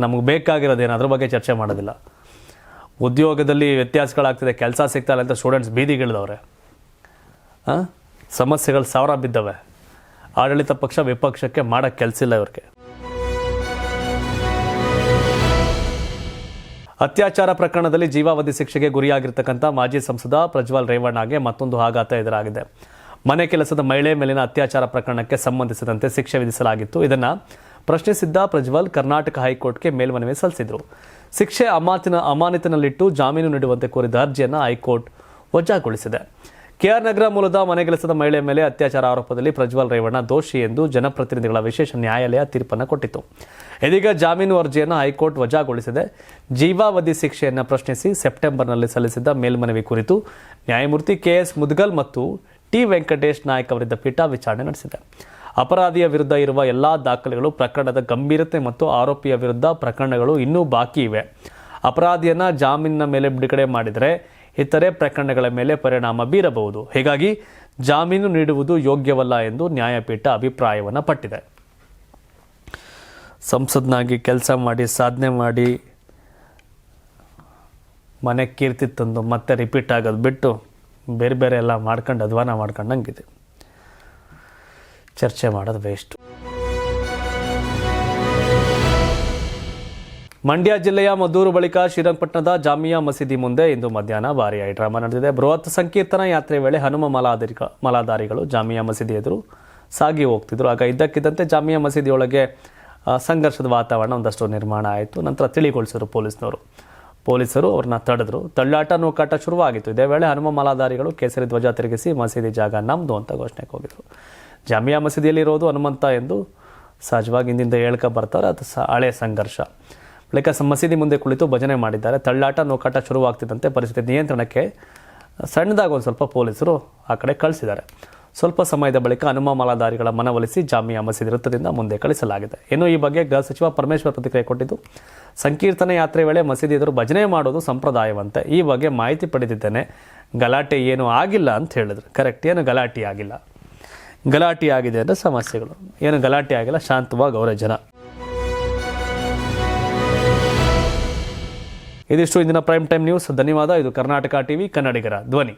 ನಮಗೆ ಬೇಕಾಗಿರೋದೇನು ಅದ್ರ ಬಗ್ಗೆ ಚರ್ಚೆ ಮಾಡೋದಿಲ್ಲ. ಉದ್ಯೋಗದಲ್ಲಿ ವ್ಯತ್ಯಾಸಗಳಾಗ್ತಿದೆ, ಕೆಲಸ ಸಿಗ್ತಾಯಿಲ್ಲ ಅಂತ ಸ್ಟೂಡೆಂಟ್ಸ್ ಬೀದಿಗಿಳಿದವ್ರೆ. ಹಾಂ ಸಮಸ್ಯೆಗಳು ಸಾವಿರ ಬಿದ್ದವೆ. ಆಡಳಿತ ಪಕ್ಷ ವಿಪಕ್ಷಕ್ಕೆ ಮಾಡೋಕ್ಕೆ ಕೆಲಸ ಇಲ್ಲ ಇವ್ರಿಗೆ. ಅತ್ಯಾಚಾರ ಪ್ರಕರಣದಲ್ಲಿ ಜೀವಾವಧಿ ಶಿಕ್ಷೆಗೆ ಗುರಿಯಾಗಿರ್ತಕ್ಕಂಥ ಮಾಜಿ ಸಂಸದ ಪ್ರಜ್ವಲ್ ರೇವಣ್ಣಗೆ ಮತ್ತೊಂದು ಆಘಾತ ಎದುರಾಗಿದೆ. ಮನೆ ಕೆಲಸದ ಮಹಿಳೆ ಮೇಲಿನ ಅತ್ಯಾಚಾರ ಪ್ರಕರಣಕ್ಕೆ ಸಂಬಂಧಿಸಿದಂತೆ ಶಿಕ್ಷೆ ವಿಧಿಸಲಾಗಿತ್ತು. ಇದನ್ನು ಪ್ರಶ್ನಿಸಿದ್ದ ಪ್ರಜ್ವಲ್ ಕರ್ನಾಟಕ ಹೈಕೋರ್ಟ್ಗೆ ಮೇಲ್ಮನವಿ ಸಲ್ಲಿಸಿದರು. ಶಿಕ್ಷೆ ಅಮಾತಿನ ಅಮಾನತಿನಲ್ಲಿಟ್ಟು ಜಾಮೀನು ನೀಡುವಂತೆ ಕೋರಿದ ಅರ್ಜಿಯನ್ನು ಹೈಕೋರ್ಟ್ ವಜಾಗೊಳಿಸಿದೆ. ಕೆಆರ್ ನಗರ ಮೂಲದ ಮನೆಗೆಲಸದ ಮಹಿಳೆ ಮೇಲೆ ಅತ್ಯಾಚಾರ ಆರೋಪದಲ್ಲಿ ಪ್ರಜ್ವಲ್ ರೇವಣ್ಣ ದೋಷಿ ಎಂದು ಜನಪ್ರತಿನಿಧಿಗಳ ವಿಶೇಷ ನ್ಯಾಯಾಲಯ ತೀರ್ಪನ್ನು ಕೊಟ್ಟಿತು ಇದೀಗ ಜಾಮೀನು ಅರ್ಜಿಯನ್ನು ಹೈಕೋರ್ಟ್ ವಜಾಗೊಳಿಸಿದೆ. ಜೀವಾವಧಿ ಶಿಕ್ಷೆಯನ್ನು ಪ್ರಶ್ನಿಸಿ ಸೆಪ್ಟೆಂಬರ್ನಲ್ಲಿ ಸಲ್ಲಿಸಿದ್ದ ಮೇಲ್ಮನವಿ ಕುರಿತು ನ್ಯಾಯಮೂರ್ತಿ ಕೆಎಸ್ ಮುದ್ಗಲ್ ಮತ್ತು ಟಿ ವೆಂಕಟೇಶ್ ನಾಯಕ್ ಅವರಿದ್ದ ಪೀಠ ವಿಚಾರಣೆ ನಡೆಸಿದೆ. ಅಪರಾಧಿಯ ವಿರುದ್ಧ ಇರುವ ಎಲ್ಲಾ ದಾಖಲೆಗಳು ಪ್ರಕರಣದ ಗಂಭೀರತೆ ಮತ್ತು ಆರೋಪಿಯ ವಿರುದ್ಧ ಪ್ರಕರಣಗಳು ಇನ್ನೂ ಬಾಕಿ ಇವೆ. ಅಪರಾಧಿಯನ್ನು ಜಾಮೀನಿನ ಮೇಲೆ ಬಿಡುಗಡೆ ಮಾಡಿದರೆ ಇತರೆ ಪ್ರಕರಣಗಳ ಮೇಲೆ ಪರಿಣಾಮ ಬೀರಬಹುದು. ಹೀಗಾಗಿ ಜಾಮೀನು ನೀಡುವುದು ಯೋಗ್ಯವಲ್ಲ ಎಂದು ನ್ಯಾಯಪೀಠ ಅಭಿಪ್ರಾಯವನ್ನು ಪಟ್ಟಿದೆ. ಸಂಸದ್ನಾಗಿ ಕೆಲಸ ಮಾಡಿ, ಸಾಧನೆ ಮಾಡಿ ಮನೆ ಕೀರ್ತಿ ತಂದು ಮತ್ತೆ ರಿಪೀಟ್ ಆಗೋದು ಬಿಟ್ಟು ಬೇರೆ ಬೇರೆ ಎಲ್ಲ ಮಾಡ್ಕೊಂಡು ಅಧ್ವಾನ ಮಾಡ್ಕೊಂಡಂಗಿದೆ. ಚರ್ಚೆ ಮಾಡೋದು ವೇಸ್ಟ್ ಮಂಡ್ಯ ಜಿಲ್ಲೆಯ ಮದ್ದೂರು ಬಳಿಕ ಶ್ರೀರಂಗಪಟ್ಟಣದ ಜಾಮಿಯಾ ಮಸೀದಿ ಮುಂದೆ ಇಂದು ಮಧ್ಯಾಹ್ನ ಭಾರಿ ಡ್ರಾಮಾ ನಡೆದಿದೆ. ಬೃಹತ್ ಸಂಕೀರ್ತನ ಯಾತ್ರೆ ವೇಳೆ ಹನುಮ ಮಲಾದರಿಕ ಮಲಾಧಾರಿಗಳು ಜಾಮಿಯಾ ಮಸೀದಿ ಎದುರು ಸಾಗಿ ಹೋಗ್ತಿದ್ರು. ಆಗ ಇದ್ದಕ್ಕಿದ್ದಂತೆ ಜಾಮಿಯಾ ಮಸೀದಿಯೊಳಗೆ ಸಂಘರ್ಷದ ವಾತಾವರಣ ಒಂದಷ್ಟು ನಿರ್ಮಾಣ ಆಯಿತು. ನಂತರ ತಿಳಿಗೊಳಿಸಿದರು ಪೊಲೀಸ್ನವರು. ಪೊಲೀಸರು ಅವ್ರನ್ನ ತಡೆದ್ರು. ತಳ್ಳಾಟ, ನೂಕಾಟ ಶುರುವಾಗಿತ್ತು. ಇದೇ ವೇಳೆ ಹನುಮ ಮಲಾಧಾರಿಗಳು ಕೇಸರಿ ಧ್ವಜ ತಿರುಗಿಸಿ ಮಸೀದಿ ಜಾಗ ನಮ್ದು ಅಂತ ಘೋಷಣೆಗೆ ಹೋಗಿದ್ರು. ಜಾಮಿಯಾ ಮಸೀದಿಯಲ್ಲಿ ಇರೋದು ಹನುಮಂತ ಎಂದು ಸಹಜವಾಗಿ ಹಿಂದಿಂದ ಹೇಳ್ಕ ಬರ್ತಾರೆ. ಅದು ಸ, ಹಳೆ ಸಂಘರ್ಷ. ಬಳಿಕ ಮಸೀದಿ ಮುಂದೆ ಕುಳಿತು ಭಜನೆ ಮಾಡಿದ್ದಾರೆ. ತಳ್ಳಾಟ, ನೋಕಾಟ ಶುರುವಾಗ್ತಿದ್ದಂತೆ ಪರಿಸ್ಥಿತಿ ನಿಯಂತ್ರಣಕ್ಕೆ ಸಣ್ಣದಾಗಿ ಒಂದು ಸ್ವಲ್ಪ ಪೊಲೀಸರು ಆ ಕಡೆ ಕಳಿಸಿದ್ದಾರೆ. ಸ್ವಲ್ಪ ಸಮಯದ ಬಳಿಕ ಹನುಮ ಮಾಲಾಧಾರಿಗಳ ಮನವೊಲಿಸಿ ಜಾಮಿಯಾ ಮಸೀದಿ ವೃತ್ತದಿಂದ ಮುಂದೆ ಕಳಿಸಲಾಗಿದೆ. ಇನ್ನು ಈ ಬಗ್ಗೆ ಗೃಹ ಸಚಿವ ಪರಮೇಶ್ವರ್ ಪ್ರತಿಕ್ರಿಯೆ ಕೊಟ್ಟಿದ್ದು, ಸಂಕೀರ್ತನೆ ಯಾತ್ರೆ ವೇಳೆ ಮಸೀದಿ ಎದುರು ಭಜನೆ ಮಾಡೋದು ಸಂಪ್ರದಾಯವಂತೆ. ಈ ಬಗ್ಗೆ ಮಾಹಿತಿ ಪಡೆದಿದ್ದೇನೆ. ಗಲಾಟೆ ಏನೂ ಆಗಿಲ್ಲ ಅಂತ ಹೇಳಿದ್ರು. ಕರೆಕ್ಟ್, ಏನು ಗಲಾಟೆ ಆಗಿಲ್ಲ. ಗಲಾಟೆ ಆಗಿದೆ ಅಂದರೆ ಸಮಸ್ಯೆಗಳು. ಏನು ಗಲಾಟೆ ಆಗಿಲ್ಲ, ಶಾಂತವಾಗಿ ಅವರೇ ಜನ. ಇದಿಷ್ಟು ಇಂದಿನ ಪ್ರೈಮ್ ಟೈಮ್ ನ್ಯೂಸ್. ಧನ್ಯವಾದ. ಇದು ಕರ್ನಾಟಕ ಟಿವಿ ಕನ್ನಡಿಗರ ಧ್ವನಿ.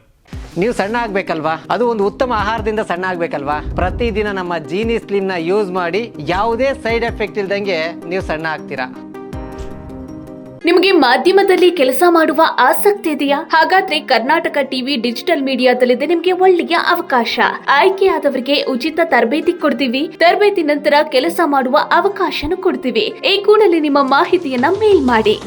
ನೀವು ಸಣ್ಣ ಆಗ್ಬೇಕಲ್ವಾ? ಅದು ಒಂದು ಉತ್ತಮ ಆಹಾರದಿಂದ ಸಣ್ಣ ಆಗ್ಬೇಕಲ್ವಾ? ಪ್ರತಿದಿನ ನಮ್ಮ ಜೀನಿ ಸ್ಲಿಮ್ನ ಯೂಸ್ ಮಾಡಿ ಯಾವುದೇ ಸೈಡ್ ಎಫೆಕ್ಟ್ ಇಲ್ದಂಗೆ ನೀವು ಸಣ್ಣ ಆಗ್ತೀರಾ? ನಿಮಗೆ ಮಾಧ್ಯಮದಲ್ಲಿ ಕೆಲಸ ಮಾಡುವ ಆಸಕ್ತಿ ಇದೆಯಾ? ಹಾಗಾದ್ರೆ ಕರ್ನಾಟಕ ಟಿವಿ ಡಿಜಿಟಲ್ ಮೀಡಿಯಾದಲ್ಲಿದೆ ನಿಮಗೆ ಒಳ್ಳೆಯ ಅವಕಾಶ. ಆಯ್ಕೆಯಾದವರಿಗೆ ಉಚಿತ ತರಬೇತಿ ಕೊಡ್ತೀವಿ. ತರಬೇತಿ ನಂತರ ಕೆಲಸ ಮಾಡುವ ಅವಕಾಶನೂ ಕೊಡ್ತೀವಿ. ಈ ಕೂಡಲೇ ನಿಮ್ಮ ಮಾಹಿತಿಯನ್ನ ಮೇಲ್ ಮಾಡಿ.